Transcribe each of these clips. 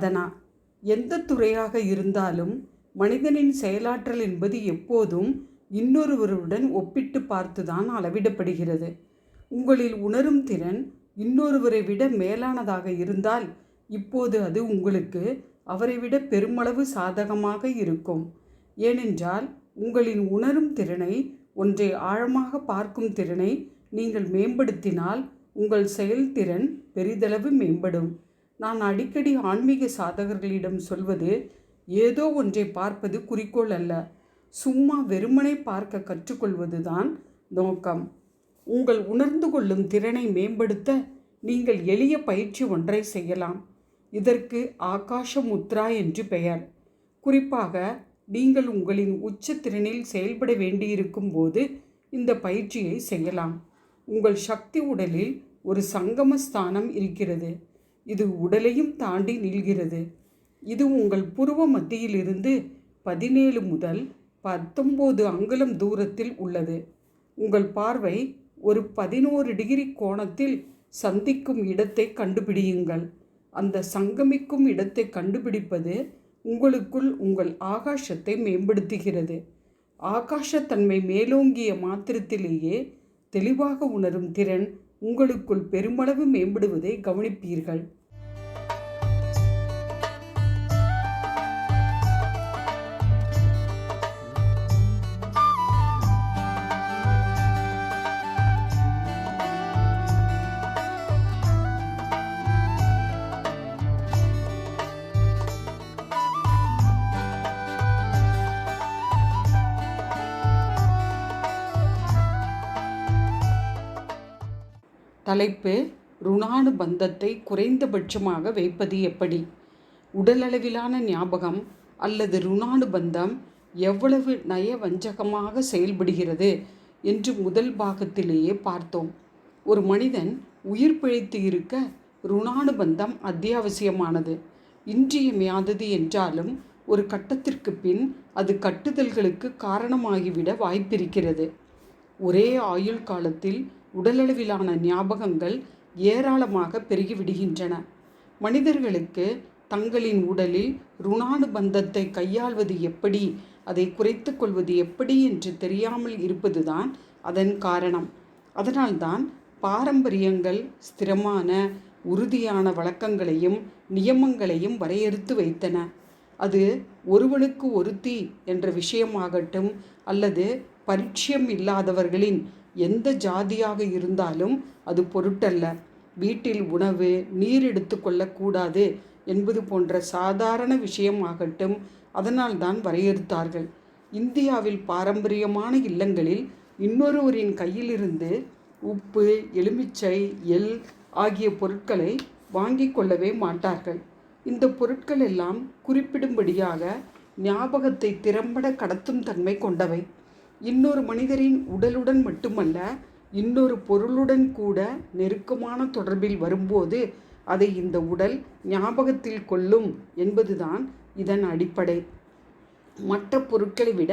சாதனா. எந்த துறையாக இருந்தாலும் மனிதனின் செயலாற்றல் என்பது எப்போதும் இன்னொருவருடன் ஒப்பிட்டு பார்த்துதான் அளவிடப்படுகிறது. உங்களில் உணரும் திறன் இன்னொருவரை விட மேலானதாக இருந்தால் இப்போது அது உங்களுக்கு அவரை விட பெருமளவு சாதகமாக இருக்கும். ஏனென்றால் உங்களின் உணரும் திறனை ஒன்றை ஆழமாக பார்க்கும் திறனை நீங்கள் மேம்படுத்தினால் உங்கள் செயல்திறன் பெரிதளவு மேம்படும். நான் அடிக்கடி ஆன்மீக சாதகர்களிடம் சொல்வது ஏதோ ஒன்றை பார்ப்பது குறிக்கோள் அல்ல. சும்மா வெறுமனை பார்க்க கற்றுக்கொள்வதுதான் நோக்கம். உங்கள் உணர்ந்து கொள்ளும் திறனை மேம்படுத்த நீங்கள் எளிய பயிற்சி ஒன்றை செய்யலாம். இதற்கு ஆகாஷ முத்ரா என்று பெயர். குறிப்பாக நீங்கள் உங்களின் உச்ச திறனில் செயல்பட வேண்டியிருக்கும் போது இந்த பயிற்சியை செய்யலாம். உங்கள் சக்தி உடலில் ஒரு சங்கம ஸ்தானம் இருக்கிறது. இது உடலையும் தாண்டி நில்கிறது. இது உங்கள் புருவ மத்தியிலிருந்து பதினேழு முதல் பத்தொம்போது அங்குலம் தூரத்தில் உள்ளது. உங்கள் பார்வை ஒரு பதினோரு டிகிரி கோணத்தில் சந்திக்கும் இடத்தை கண்டுபிடியுங்கள். அந்த சங்கமிக்கும் இடத்தை கண்டுபிடிப்பது உங்களுக்குள் உங்கள் ஆகாசத்தை மேம்படுத்துகிறது. ஆகாசத்தன்மை மேலோங்கிய மாத்திரத்திலேயே தெளிவாக உணரும் திறன் உங்களுக்குள் பெருமளவு மேம்படுவதை கவனிப்பீர்கள். தலைப்பு ருணானு பந்தத்தை குறைந்தபட்சமாக வைப்பது எப்படி? உடலளவிலான ஞாபகம் அல்லது ருணானு பந்தம் எவ்வளவு நயவஞ்சகமாக செயல்படுகிறது என்று முதல் பாகத்திலேயே பார்த்தோம். ஒரு மனிதன் உயிர் பிழைத்து இருக்க ருணானு பந்தம் அத்தியாவசியமானது. இன்றியமையாதது என்றாலும் ஒரு கட்டத்திற்கு பின் அது கட்டுதல்களுக்கு காரணமாகிவிட வாய்ப்பிருக்கிறது. ஒரே ஆயுள் காலத்தில் உடலளவிலான ஞாபகங்கள் ஏராளமாக பெருகிவிடுகின்றன. மனிதர்களுக்கு தங்களின் உடலில் ருணானுபந்தத்தை கையாள்வது எப்படி அதை குறைத்து கொள்வது எப்படி என்று தெரியாமல் இருப்பதுதான் அதன் காரணம். அதனால்தான் பாரம்பரியங்கள் ஸ்திரமான உறுதியான வழக்கங்களையும் நியமங்களையும் வரையறுத்து வைத்தன. அது ஒருவனுக்கு ஒருத்தி என்ற விஷயமாகட்டும் அல்லது பரிட்சயம் இல்லாதவர்களின் எந்த ஜாதியாக இருந்தாலும் அது பொருட்டல்ல. வீட்டில் உணவு நீர் எடுத்து கொள்ளக்கூடாது என்பது போன்ற சாதாரண விஷயமாகட்டும் அதனால்தான் வரையறுத்தார்கள். இந்தியாவில் பாரம்பரியமான இல்லங்களில் இன்னொருவரின் கையிலிருந்து உப்பு எலுமிச்சை எல் ஆகிய பொருட்களை வாங்கி கொள்ளவே மாட்டார்கள். இந்த பொருட்கள் எல்லாம் குறிப்பிடும்படியாக ஞாபகத்தை திறம்பட கடத்தும் தன்மை கொண்டவை. இன்னொரு மனிதரின் உடலுடன் மட்டுமல்ல இன்னொரு பொருளுடன் கூட நெருக்கமான தொடர்பில் வரும்போது அதை இந்த உடல் ஞாபகத்தில் கொள்ளும் என்பதுதான் இதன் அடிப்படை. மற்ற பொருட்களை விட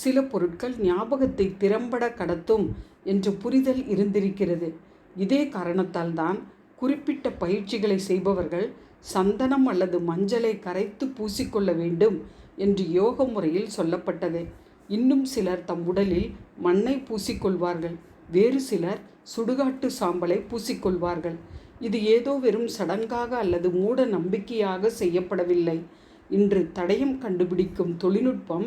சில பொருட்கள் ஞாபகத்தை திறம்பட கடத்தும் என்ற புரிதல் இருந்திருக்கிறது. இதே காரணத்தால் தான் குறிப்பிட்ட பயிற்சிகளை செய்பவர்கள் சந்தனம் அல்லது மஞ்சளை கரைத்து பூசிக்கொள்ள வேண்டும் என்று யோக முறையில் சொல்லப்பட்டது. இன்னும் சிலர் தம் உடலில் மண்ணை பூசிக்கொள்வார்கள். வேறு சிலர் சுடுகாட்டு சாம்பலை பூசிக்கொள்வார்கள். இது ஏதோ வெறும் சடங்காக அல்லது மூட நம்பிக்கையாக செய்யப்படவில்லை. இன்று தடயம் கண்டுபிடிக்கும் தொழில்நுட்பம்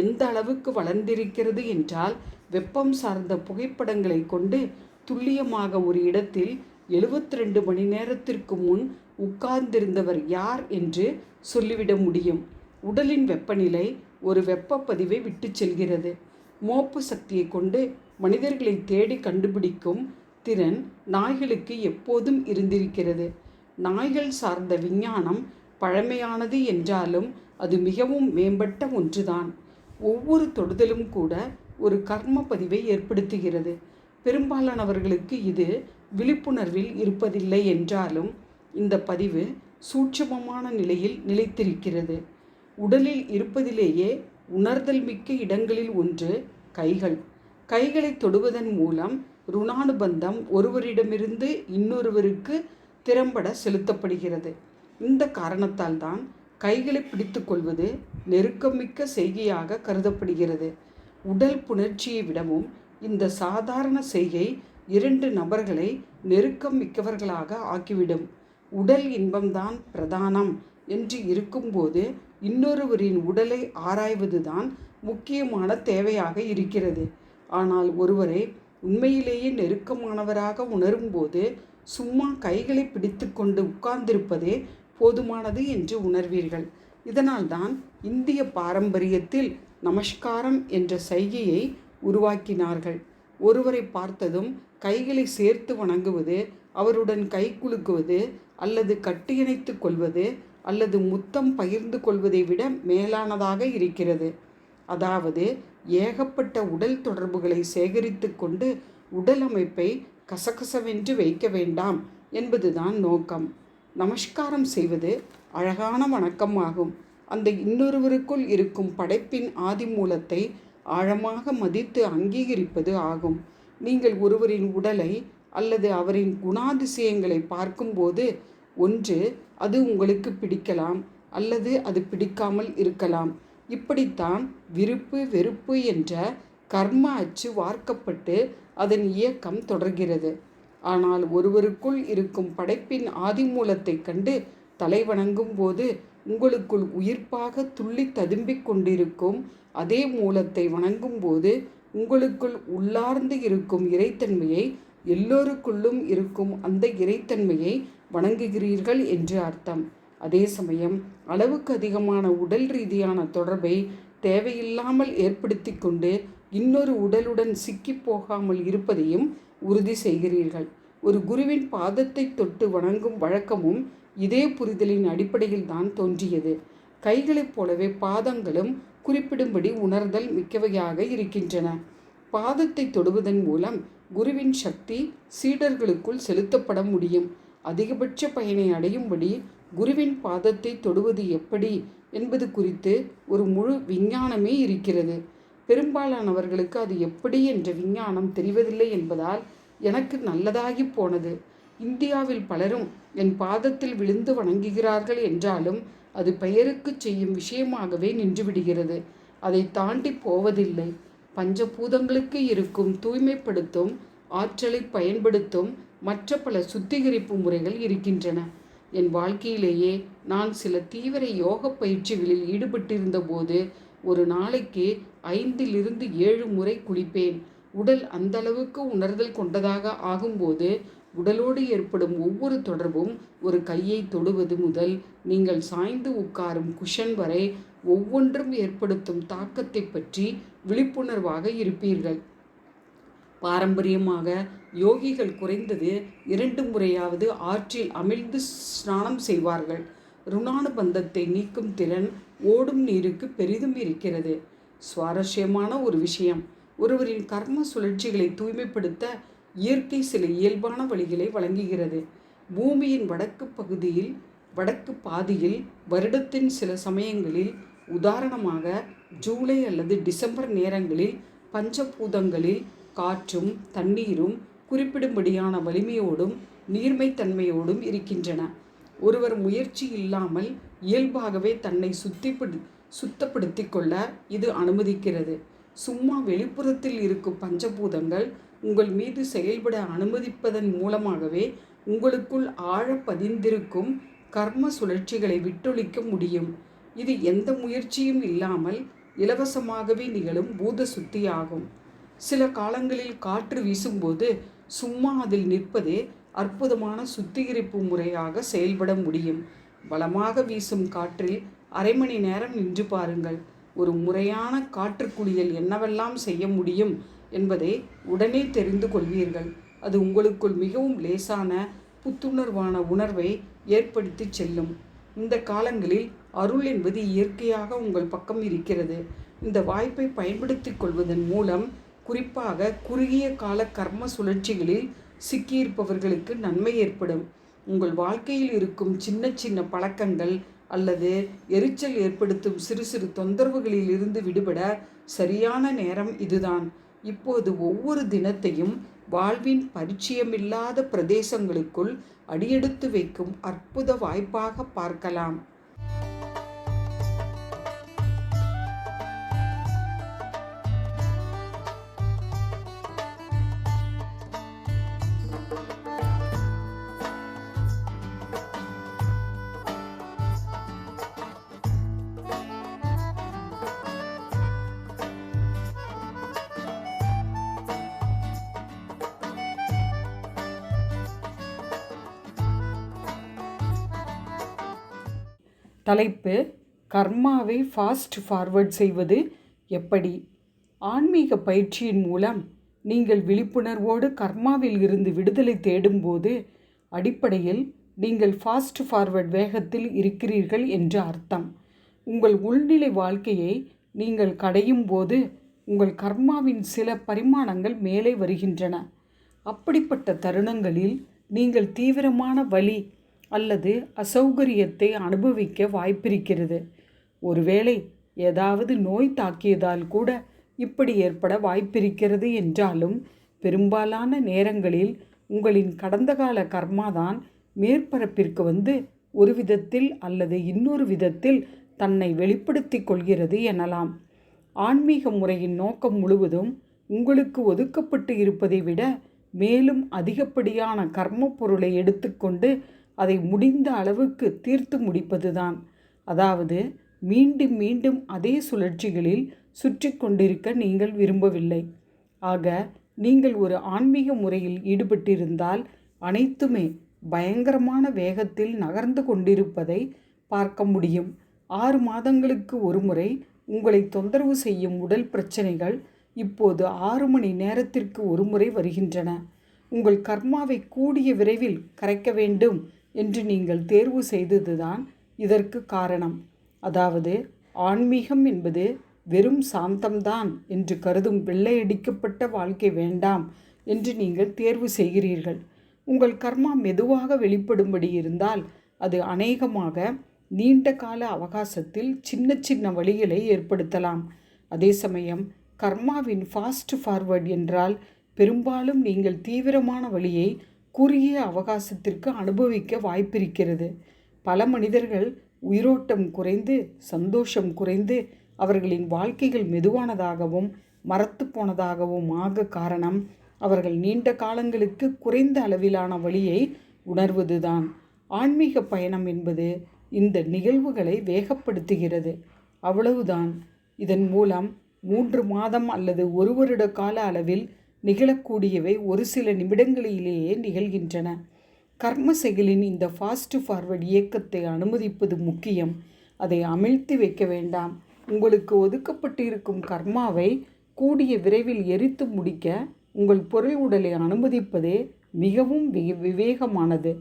எந்த அளவுக்கு வளர்ந்திருக்கிறது என்றால் வெப்பம் சார்ந்த புகைப்படங்களை கொண்டு துல்லியமாக ஒரு இடத்தில் எழுபத்தி ரெண்டு மணி நேரத்திற்கு முன் உட்கார்ந்திருந்தவர் யார் என்று சொல்லிவிட முடியும். உடலின் வெப்பநிலை ஒரு வெப்ப பதிவை விட்டு செல்கிறது. மோப்பு சக்தியை கொண்டு மனிதர்களை தேடி கண்டுபிடிக்கும் திறன் நாய்களுக்கு எப்போதும் இருந்திருக்கிறது. நாய்கள் சார்ந்த விஞ்ஞானம் பழமையானது என்றாலும் அது மிகவும் மேம்பட்ட ஒன்றுதான். ஒவ்வொரு தொடுதலும் கூட ஒரு கர்ம பதிவை ஏற்படுத்துகிறது. பெரும்பாலானவர்களுக்கு இது விழிப்புணர்வில் இருப்பதில்லை என்றாலும் இந்த பதிவு சூட்சமமான நிலையில் நிலைத்திருக்கிறது. உடலில் இருப்பதிலேயே உணர்தல் மிக்க இடங்களில் ஒன்று கைகள். கைகளை தொடுவதன் மூலம் ருணானுபந்தம் ஒருவரிடமிருந்து இன்னொருவருக்கு திறம்பட செலுத்தப்படுகிறது. இந்த காரணத்தால் தான் கைகளை பிடித்து கொள்வது நெருக்கமிக்க செய்கையாக கருதப்படுகிறது. உடல் புணர்ச்சியை விடவும் இந்த சாதாரண செய்கை இரண்டு நபர்களை நெருக்கம் மிக்கவர்களாக ஆக்கிவிடும். உடல் இன்பம்தான் பிரதானம் என்று இருக்கும்போது இன்னொருவரின் உடலை ஆராய்வதுதான் முக்கியமான தேவையாக இருக்கிறது. ஆனால் ஒருவரை உண்மையிலேயே நெருக்கமானவராக உணரும்போது சும்மா கைகளை பிடித்து கொண்டு உட்கார்ந்திருப்பதே போதுமானது என்று உணர்வீர்கள். இதனால்தான் இந்திய பாரம்பரியத்தில் நமஸ்காரம் என்ற சைகையை உருவாக்கினார்கள். ஒருவரை பார்த்ததும் கைகளை சேர்த்து வணங்குவது அவருடன் கை குலுக்குவது அல்லது கட்டியணைத்து கொள்வது அல்லது முத்தம் பகிர்ந்து கொள்வதை விட மேலானதாக இருக்கிறது. அதாவது ஏகப்பட்ட உடல் தொடர்புகளை சேகரித்து கொண்டு உடல் அமைப்பை கசகசவென்று வைக்க வேண்டாம் என்பதுதான் நோக்கம். நமஸ்காரம் செய்வது அழகான வணக்கமாகும் அந்த இன்னொருவருக்குள் இருக்கும் படைப்பின் ஆதி மூலத்தை ஆழமாக மதித்து அங்கீகரிப்பது ஆகும். நீங்கள் ஒருவரின் உடலை அல்லது அவரின் குணாதிசயங்களை பார்க்கும்போது ஒன்று அது உங்களுக்கு பிடிக்கலாம் அல்லது அது பிடிக்காமல் இருக்கலாம். இப்படித்தான் விருப்பு வெறுப்பு என்ற கர்ம அச்சு வார்க்கப்பட்டு அதன் இயக்கம் தொடர்கிறது. ஆனால் ஒருவருக்குள் இருக்கும் படைப்பின் ஆதிமூலத்தை கண்டு தலை வணங்கும் போது உங்களுக்குள் உயிர்ப்பாக துள்ளி ததும்பிக் கொண்டிருக்கும் அதே மூலத்தை வணங்கும் போது உங்களுக்குள் உள்ளார்ந்து இருக்கும் இறைத்தன்மையை எல்லோருக்குள்ளும் இருக்கும் அந்த இறைத்தன்மையை வணங்குகிறீர்கள் என்று அர்த்தம். அதே சமயம் அளவுக்கு அதிகமான உடல் ரீதியான தொடர்பை தேவையில்லாமல் ஏற்படுத்தி கொண்டு இன்னொரு உடலுடன் சிக்கி போகாமல் இருப்பதையும் உறுதி செய்கிறீர்கள். ஒரு குருவின் பாதத்தை தொட்டு வணங்கும் வழக்கமும் இதே புரிதலின் அடிப்படையில் தான் தோன்றியது. கைகளைப் போலவே பாதங்களும் குறிப்பிடும்படி உணர்தல் மிக்கவையாக இருக்கின்றன. பாதத்தை தொடுவதன் மூலம் குருவின் சக்தி சீடர்களுக்குள் செலுத்தப்பட முடியும். அதிகபட்ச பயனை அடையும்படி குருவின் பாதத்தை தொடுவது எப்படி என்பது குறித்து ஒரு முழு விஞ்ஞானமே இருக்கிறது. பெரும்பாலானவர்களுக்கு அது எப்படி என்ற விஞ்ஞானம் தெரிவதில்லை என்பதால் எனக்கு நல்லதாகி போனது. இந்தியாவில் பலரும் என் பாதத்தில் விழுந்து வணங்குகிறார்கள் என்றாலும் அது பெயருக்கு செய்யும் விஷயமாகவே நின்றுவிடுகிறது. அதை தாண்டி போவதில்லை. பஞ்சபூதங்களுக்கு இருக்கும் தூய்மைப்படுத்தும் ஆற்றலை பயன்படுத்தும் மற்ற பல சுத்திகரிப்பு முறைகள் இருக்கின்றன. என் வாழ்க்கையிலேயே நான் சில தீவிர யோக பயிற்சிகளில் ஈடுபட்டிருந்த போது ஒரு நாளைக்கு ஐந்திலிருந்து ஏழு முறை குளிப்பேன். உடல் அந்தளவுக்கு உணர்தல் கொண்டதாக ஆகும்போது உடலோடு ஏற்படும் ஒவ்வொரு தொடர்பும் ஒரு கையை தொடுவது முதல் நீங்கள் சாய்ந்து உட்காரும் குஷன் வரை ஒவ்வொன்றும் ஏற்படுத்தும் தாக்கத்தை பற்றி விழிப்புணர்வாக இருப்பீர்கள். பாரம்பரியமாக யோகிகள் குறைந்தது இரண்டு முறையாவது ஆற்றில் அமிழ்ந்து ஸ்நானம் செய்வார்கள். ருணானுபந்தத்தை நீக்கும் திறன் ஓடும் நீருக்கு பெரிதும் இருக்கிறது. சுவாரஸ்யமான ஒரு விஷயம். ஒருவரின் கர்ம சுழற்சிகளை தூய்மைப்படுத்த இயற்கை சில இயல்பான வழிகளை வழங்குகிறது. பூமியின் வடக்கு பகுதியில் வடக்கு பாதியில் வருடத்தின் சில சமயங்களில் உதாரணமாக ஜூலை அல்லது டிசம்பர் நேரங்களில் பஞ்சபூதங்களில் காற்றும் தண்ணீரும் குறிப்பிடும்படியான வலிமையோடும் நீர்மைத்தன்மையோடும் இருக்கின்றன. ஒருவர் முயற்சி இல்லாமல் இயல்பாகவே தன்னை சுத்திப்படு சுத்தப்படுத்தி கொள்ள இது அனுமதிக்கிறது. சும்மா வெளிப்புறத்தில் இருக்கும் பஞ்சபூதங்கள் உங்கள் மீது செயல்பட அனுமதிப்பதன் மூலமாகவே உங்களுக்குள் ஆழ பதிந்திருக்கும் கர்ம சுழற்சிகளை விட்டொழிக்க முடியும். இது எந்த முயற்சியும் இல்லாமல் இலவசமாகவே நிகழும் பூத சுத்தியாகும். சில காலங்களில் காற்று வீசும்போது சும்மா அதில் நிற்பதே அற்புதமான சுத்திகரிப்பு முறையாக செயல்பட முடியும். பலமாக வீசும் காற்றில் அரை மணி நேரம் நின்று பாருங்கள். ஒரு முறையான காற்று குளியல் என்னவெல்லாம் செய்ய முடியும் என்பதை உடனே தெரிந்து கொள்வீர்கள். அது உங்களுக்குள் மிகவும் லேசான புத்துணர்வான உணர்வை ஏற்படுத்தி செல்லும். இந்த காலங்களில் அருள் என்பது இயற்கையாக உங்கள் பக்கம் இருக்கிறது. இந்த வாய்ப்பை பயன்படுத்திக் கொள்வதன் மூலம் குறிப்பாக குறுகிய கால கர்ம சுழற்சிகளில் சிக்கியிருப்பவர்களுக்கு நன்மை ஏற்படும். உங்கள் வாழ்க்கையில் இருக்கும் சின்ன சின்ன பழக்கங்கள் அல்லது எரிச்சல் ஏற்படுத்தும் சிறு சிறு தொந்தரவுகளில் இருந்து விடுபட சரியான நேரம் இதுதான். இப்போது ஒவ்வொரு தினத்தையும் வாழ்வின் பரிச்சயமில்லாத பிரதேசங்களுக்குள் அடியெடுத்து வைக்கும் அற்புத வாய்ப்பாக பார்க்கலாம். தலைப்பு கர்மாவை ஃபாஸ்ட் ஃபார்வர்ட் செய்வது எப்படி? ஆன்மீக பயிற்சியின் மூலம் நீங்கள் விழிப்புணர்வோடு கர்மாவில் இருந்து விடுதலை தேடும்போது அடிப்படையில் நீங்கள் ஃபாஸ்ட் ஃபார்வர்ட் வேகத்தில் இருக்கிறீர்கள் என்று அர்த்தம். உங்கள் உள்நிலை வாழ்க்கையை நீங்கள் கடையும் போது உங்கள் கர்மாவின் சில பரிமாணங்கள் மேலே வருகின்றன. அப்படிப்பட்ட தருணங்களில் நீங்கள் தீவிரமான வலி அல்லது அசௌகரியத்தை அனுபவிக்க வாய்ப்பிருக்கிறது. ஒருவேளை ஏதாவது நோய் தாக்கியதால் கூட இப்படி ஏற்பட வாய்ப்பிருக்கிறது என்றாலும் பெரும்பாலான நேரங்களில் உங்களின் கடந்த கால கர்மாதான் மேற்பரப்பிற்கு வந்து ஒரு விதத்தில் அல்லது இன்னொரு விதத்தில் தன்னை வெளிப்படுத்தி கொள்கிறது எனலாம். ஆன்மீக முறையின் நோக்கம் முழுவதும் உங்களுக்கு ஒதுக்கப்பட்டு இருப்பதை விட மேலும் அதிகப்படியான கர்ம பொருளை எடுத்துக்கொண்டு அதை முடிந்த அளவுக்கு தீர்த்து முடிப்பதுதான். அதாவது மீண்டும் மீண்டும் அதே சுழற்சிகளில் சுற்றி கொண்டிருக்க நீங்கள் விரும்பவில்லை. ஆக நீங்கள் ஒரு ஆன்மீக முறையில் ஈடுபட்டிருந்தால் அனைத்துமே பயங்கரமான வேகத்தில் நகர்ந்து கொண்டிருப்பதை பார்க்க முடியும். ஆறு மாதங்களுக்கு ஒரு முறை உங்களை தொந்தரவு செய்யும் உடல் பிரச்சனைகள் இப்போது ஆறு மணி நேரத்திற்கு ஒரு முறை வருகின்றன. உங்கள் கர்மாவை கூடிய விரைவில் கரைக்க வேண்டும் என்று நீங்கள் தேர்வு செய்ததுதான் இதற்கு காரணம். அதாவது ஆன்மீகம் என்பது வெறும் சாந்தம்தான் என்று கருதும் வெள்ளையடிக்கப்பட்ட வாழ்க்கை வேண்டாம் என்று நீங்கள் தேர்வு செய்கிறீர்கள். உங்கள் கர்மா மெதுவாக வெளிப்படும்படி இருந்தால் அது அநேகமாக நீண்ட கால அவகாசத்தில் சின்ன சின்ன வழிகளை ஏற்படுத்தலாம். அதே சமயம் கர்மாவின் ஃபாஸ்ட் ஃபார்வர்ட் என்றால் பெரும்பாலும் நீங்கள் தீவிரமான வழியை குறுகிய அவகாசத்திற்கு அனுபவிக்க வாய்ப்பிருக்கிறது. பல மனிதர்கள் உயிரோட்டம் குறைந்து சந்தோஷம் குறைந்து அவர்களின் வாழ்க்கைகள் மெதுவானதாகவும் மரத்து போனதாகவும் ஆக காரணம் அவர்கள் நீண்ட காலங்களுக்கு குறைந்த அளவிலான வழியை உணர்வதுதான். ஆன்மீக பயணம் என்பது இந்த நிகழ்வுகளை வேகப்படுத்துகிறது. அவ்வளவுதான். இதன் மூலம் மூன்று மாதம் அல்லது ஒரு வருட கால அளவில் நிகழக்கூடியவை ஒரு சில நிமிடங்களிலேயே நிகழ்கின்றன. கர்ம செயலின் இந்த ஃபாஸ்ட் ஃபார்வர்ட் இயக்கத்தை அனுமதிப்பது முக்கியம். அதை அமிழ்த்தி வைக்க வேண்டாம். உங்களுக்கு ஒதுக்கப்பட்டிருக்கும் கர்மாவை கூடிய விரைவில் எரித்து முடிக்க உங்கள் பொருள் உடலை அனுமதிப்பதே மிகவும் விவேகமானது.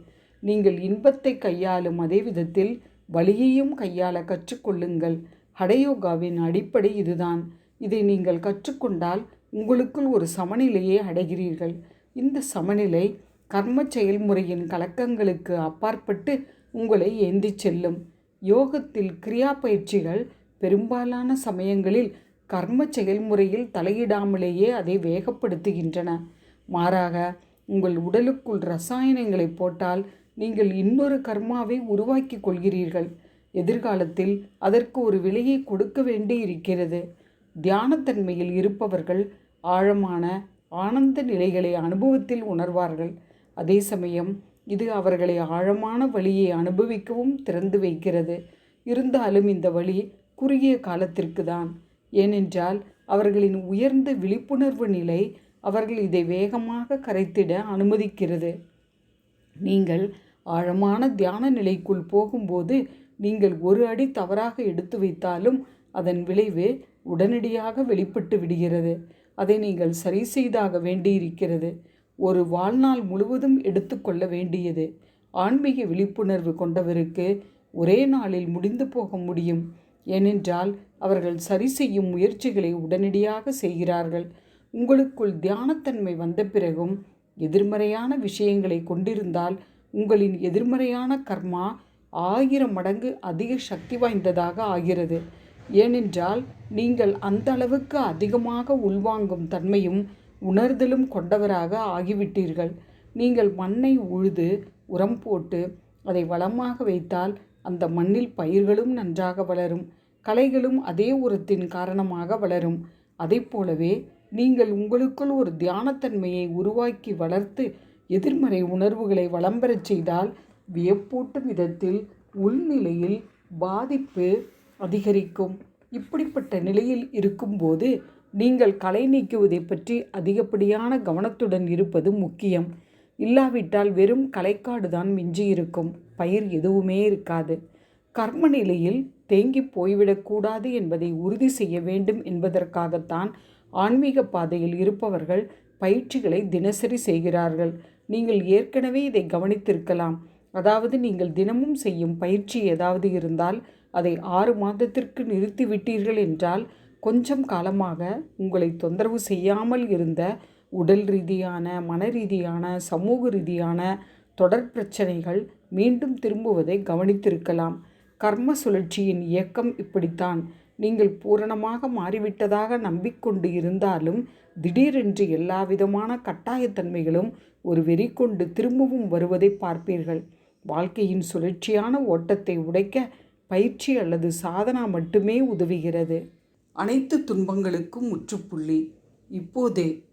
நீங்கள் இன்பத்தை கையாளும் அதே விதத்தில் வழியையும் கையாள கற்றுக்கொள்ளுங்கள். ஹடயோகாவின் அடிப்படை இதுதான். இதை நீங்கள் கற்றுக்கொண்டால் உங்களுக்குள் ஒரு சமநிலையை அடைகிறீர்கள். இந்த சமநிலை கர்ம செயல்முறையின் கலக்கங்களுக்கு அப்பாற்பட்டு உங்களை ஏந்தி செல்லும். யோகத்தில் கிரியா பயிற்சிகள் பெரும்பாலான சமயங்களில் கர்ம செயல்முறையில் தலையிடாமலேயே அதை வேகப்படுத்துகின்றன. மாறாக உங்கள் உடலுக்குள் ரசாயனங்களை போட்டால் நீங்கள் இன்னொரு கர்மாவை உருவாக்கி கொள்கிறீர்கள். எதிர்காலத்தில் அதற்கு ஒரு விலையை கொடுக்க வேண்டி இருக்கிறது தியானத்தன்மையில் இருப்பவர்கள் ஆழமான ஆனந்த நிலைகளை அனுபவத்தில் உணர்வார்கள். அதே சமயம் இது அவர்களை ஆழமான வழியை அனுபவிக்கவும் திறந்து வைக்கிறது. இருந்தாலும் இந்த வழி குறுகிய காலத்திற்கு தான் ஏனென்றால் அவர்களின் உயர்ந்த விழிப்புணர்வு நிலை அவர்கள் இதை வேகமாக கரைத்திட அனுமதிக்கிறது. நீங்கள் ஆழமான தியான நிலைக்குள் போகும்போது நீங்கள் ஒரு அடி தவறாக எடுத்து வைத்தாலும் அதன் விளைவு உடனடியாக வெளிப்பட்டு விடுகிறது. அதை நீங்கள் சரி செய்தாக வேண்டியிருக்கிறது. ஒரு வாழ்நாள் முழுவதும் எடுத்துக்கொள்ள வேண்டியது. ஆன்மீக விழிப்புணர்வு கொண்டவருக்கு ஒரே நாளில் முடிந்து போக முடியும். ஏனென்றால் அவர்கள் சரி செய்யும் முயற்சிகளை உடனடியாக செய்கிறார்கள். உங்களுக்குள் தியானத்தன்மை வந்த பிறகும் எதிர்மறையான விஷயங்களை கொண்டிருந்தால் உங்களின் எதிர்மறையான கர்மா ஆயிரம் மடங்கு அதிக சக்தி வாய்ந்ததாக ஆகிறது. ஏனென்றால் நீங்கள் அந்த அளவுக்கு அதிகமாக உள்வாங்கும் தன்மையும் உணர்தலும் கொண்டவராக ஆகிவிட்டீர்கள். நீங்கள் மண்ணை உழுது உரம் போட்டு அதை வளமாக வைத்தால் அந்த மண்ணில் பயிர்களும் நன்றாக வளரும் களைகளும் அதே உரத்தின் காரணமாக வளரும். அதை போலவே நீங்கள் உங்களுக்குள் ஒரு தியானத்தன்மையை உருவாக்கி வளர்த்து எதிர்மறை உணர்வுகளை வளம்பெறச் செய்தால் வியப்பூட்டும் விதத்தில் உள்நிலையில் பாதிப்பு அதிகரிக்கும். இப்படிப்பட்ட நிலையில் இருக்கும்போது நீங்கள் களை நீக்குவதை பற்றி அதிகப்படியான கவனத்துடன் இருப்பது முக்கியம். இல்லாவிட்டால் வெறும் களைக்காடு தான் மிஞ்சி இருக்கும் பயிர் எதுவுமே இருக்காது. கர்ம நிலையில் தேங்கி போய்விடக்கூடாது என்பதை உறுதி செய்ய வேண்டும் என்பதற்காகத்தான் ஆன்மீக பாதையில் இருப்பவர்கள் பயிற்சிகளை தினசரி செய்கிறார்கள். நீங்கள் ஏற்கனவே இதை கவனித்திருக்கலாம். அதாவது நீங்கள் தினமும் செய்யும் பயிற்சி ஏதாவது இருந்தால் அதை ஆறு மாதத்திற்கு நிறுத்திவிட்டீர்கள் என்றால் கொஞ்சம் காலமாக உங்களை தொந்தரவு செய்யாமல் இருந்த உடல் ரீதியான மன ரீதியான சமூக ரீதியான தொடர் பிரச்சனைகள் மீண்டும் திரும்புவதை கவனித்திருக்கலாம். கர்ம சுழற்சியின் இயக்கம் இப்படித்தான். நீங்கள் பூரணமாக மாறிவிட்டதாக நம்பிக்கொண்டு இருந்தாலும் திடீரென்று எல்லா விதமான கட்டாயத்தன்மைகளும் ஒரு வெறி கொண்டு திரும்பவும் வருவதை பார்ப்பீர்கள். வாழ்க்கையின் சுழற்சியான ஓட்டத்தை உடைக்க பயிற்சி அல்லது சாதனா மட்டுமே உதவுகிறது. அனைத்து துன்பங்களுக்கும் முற்றுப்புள்ளி. இப்போதே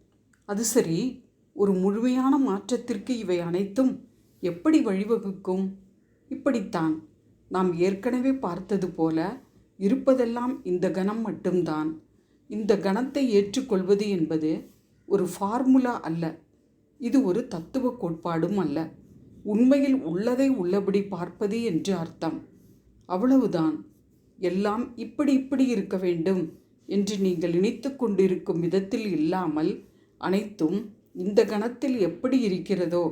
அது சரி ஒரு முழுமையான மாற்றத்திற்கு இவை அனைத்தும் எப்படி வழிவகுக்கும்? இப்படித்தான் நாம் ஏற்கனவே பார்த்தது போல இருப்பதெல்லாம் இந்த கணம் மட்டும்தான். இந்த கணத்தை ஏற்றுக்கொள்வது என்பது ஒரு ஃபார்முலா அல்ல. இது ஒரு தத்துவ கோட்பாடும் அல்ல. உண்மையில் உள்ளதை உள்ளபடி பார்ப்பது என்று அர்த்தம். அவ்வளவுதான். எல்லாம் இப்படி இப்படி இருக்க வேண்டும் என்று நீங்கள் நினைத்து கொண்டிருக்கும் விதத்தில் இல்லாமல் அனைத்தும் இந்த கணத்தில் எப்படி இருக்கிறதோ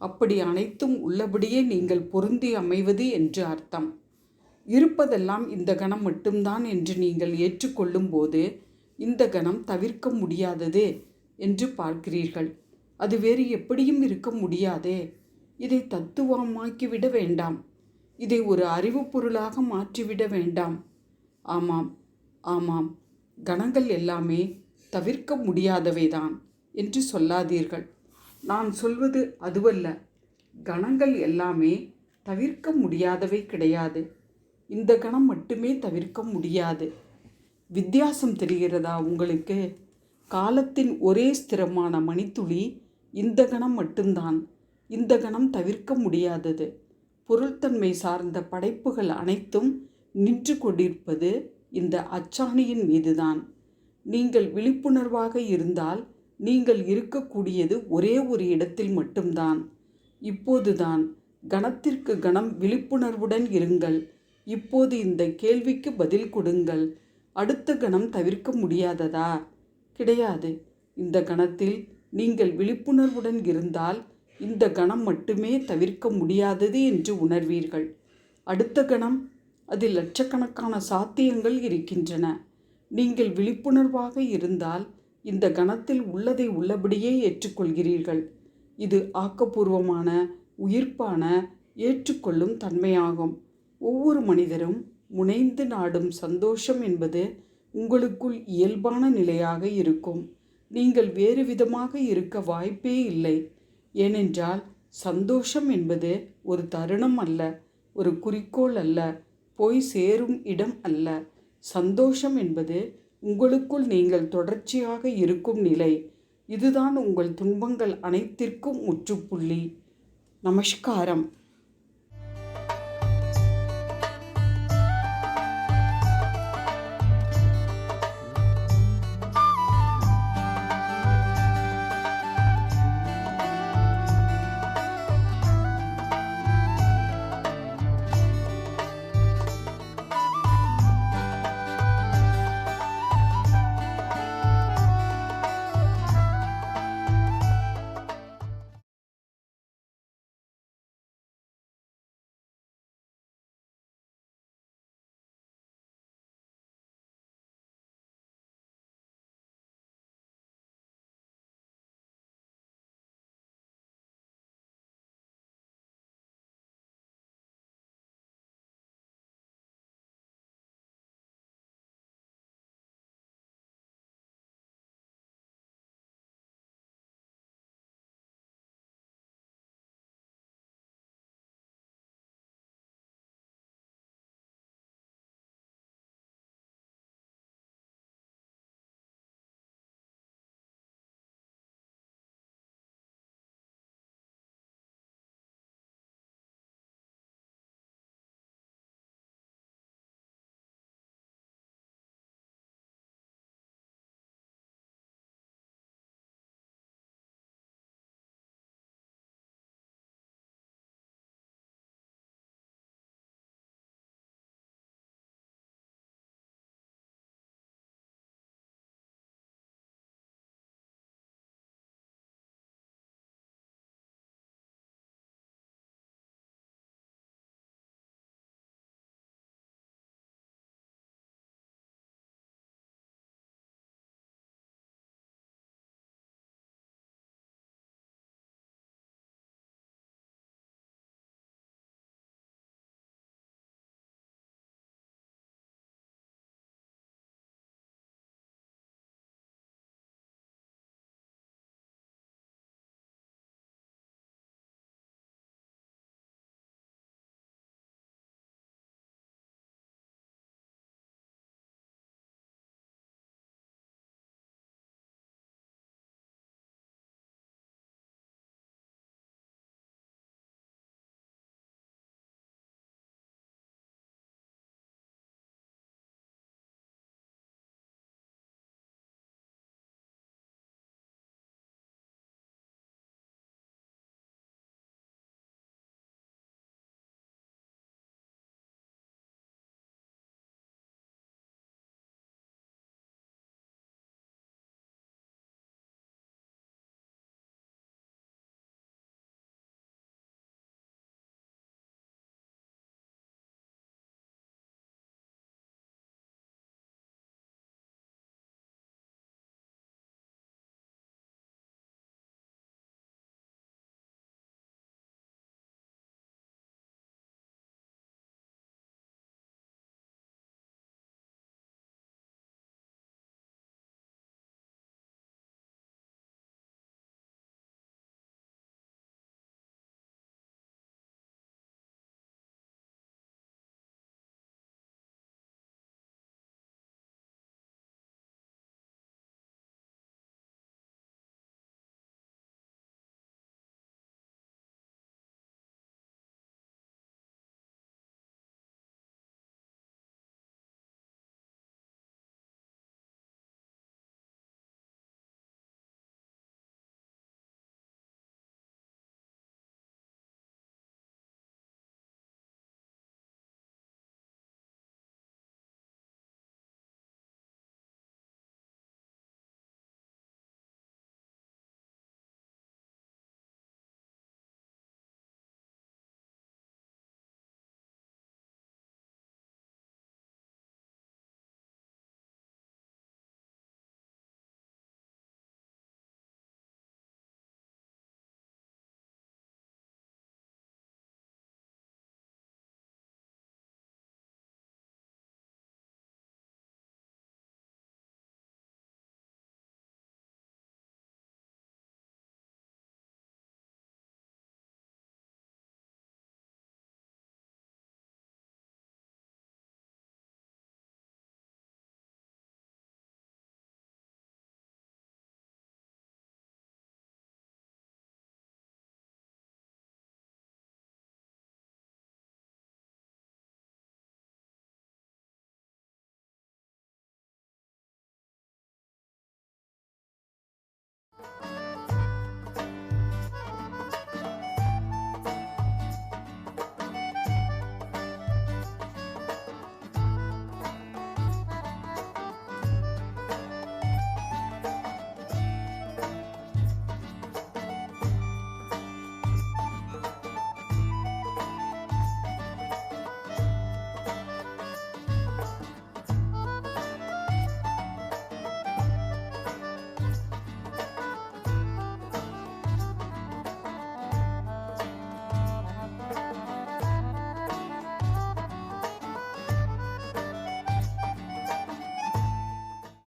அப்படி அனைத்தும் உள்ளபடியே நீங்கள் பொருந்தி அமைவது என்று அர்த்தம். இருப்பதெல்லாம் இந்த கணம் மட்டும்தான் என்று நீங்கள் ஏற்றுக்கொள்ளும் போது இந்த கணம் தவிர்க்க முடியாதது என்று பார்க்கிறீர்கள். அது வேறு எப்படியும் இருக்க முடியாதே. இதை தத்துவமாக்கிவிட வேண்டாம். இதை ஒரு அறிவு பொருளாக மாற்றிவிட வேண்டாம். ஆமாம் ஆமாம். கணங்கள் எல்லாமே தவிர்க்க முடியாதவைதான் என்று சொல்லாதீர்கள். நான் சொல்வது அதுவல்ல. கணங்கள் எல்லாமே தவிர்க்க முடியாதவை கிடையாது. இந்த கணம் மட்டுமே தவிர்க்க முடியாது. வித்தியாசம் தெரிகிறதா உங்களுக்கு? காலத்தின் ஒரே ஸ்திரமான மணித்துளி இந்த கணம் மட்டும்தான். இந்த கணம் தவிர்க்க முடியாதது. பொருள்தன்மை சார்ந்த படைப்புகள் அனைத்தும் நின்று கொண்டிருப்பது இந்த அச்சாணியின் மீதுதான். நீங்கள் விழிப்புணர்வாக இருந்தால் நீங்கள் இருக்கக்கூடியது ஒரே ஒரு இடத்தில் மட்டும்தான். இப்போதுதான் கணத்திற்கு கணம் விழிப்புணர்வுடன் இருங்கள். இப்போது இந்த கேள்விக்கு பதில் கொடுங்கள். அடுத்த கணம் தவிர்க்க முடியாததா? கிடையாது. இந்த கணத்தில் நீங்கள் விழிப்புணர்வுடன் இருந்தால் இந்த கணம் மட்டுமே தவிர்க்க முடியாதது என்று உணர்வீர்கள். அடுத்த கணம் அதில் லட்சக்கணக்கான சாத்தியங்கள் இருக்கின்றன. நீங்கள் விழிப்புணர்வாக இருந்தால் இந்த கணத்தில் உள்ளதை உள்ளபடியே ஏற்றுக்கொள்கிறீர்கள். இது ஆக்கப்பூர்வமான உயிர்ப்பான ஏற்றுக்கொள்ளும் தன்மையாகும். ஒவ்வொரு மனிதரும் முனைந்து நாடும் சந்தோஷம் என்பது உங்களுக்குள் இயல்பான நிலையாக இருக்கும். நீங்கள் வேறு விதமாக இருக்க வாய்ப்பே இல்லை. ஏனென்றால் சந்தோஷம் என்பது ஒரு தருணம் அல்ல ஒரு குறிக்கோள் அல்ல போய் சேரும் இடம் அல்ல. சந்தோஷம் என்பது உங்களுக்குள் நீங்கள் தொடர்ச்சியாக இருக்கும் நிலை. இதுதான் உங்கள் துன்பங்கள் அனைத்திற்கும் முற்றுப்புள்ளி. நமஸ்காரம்.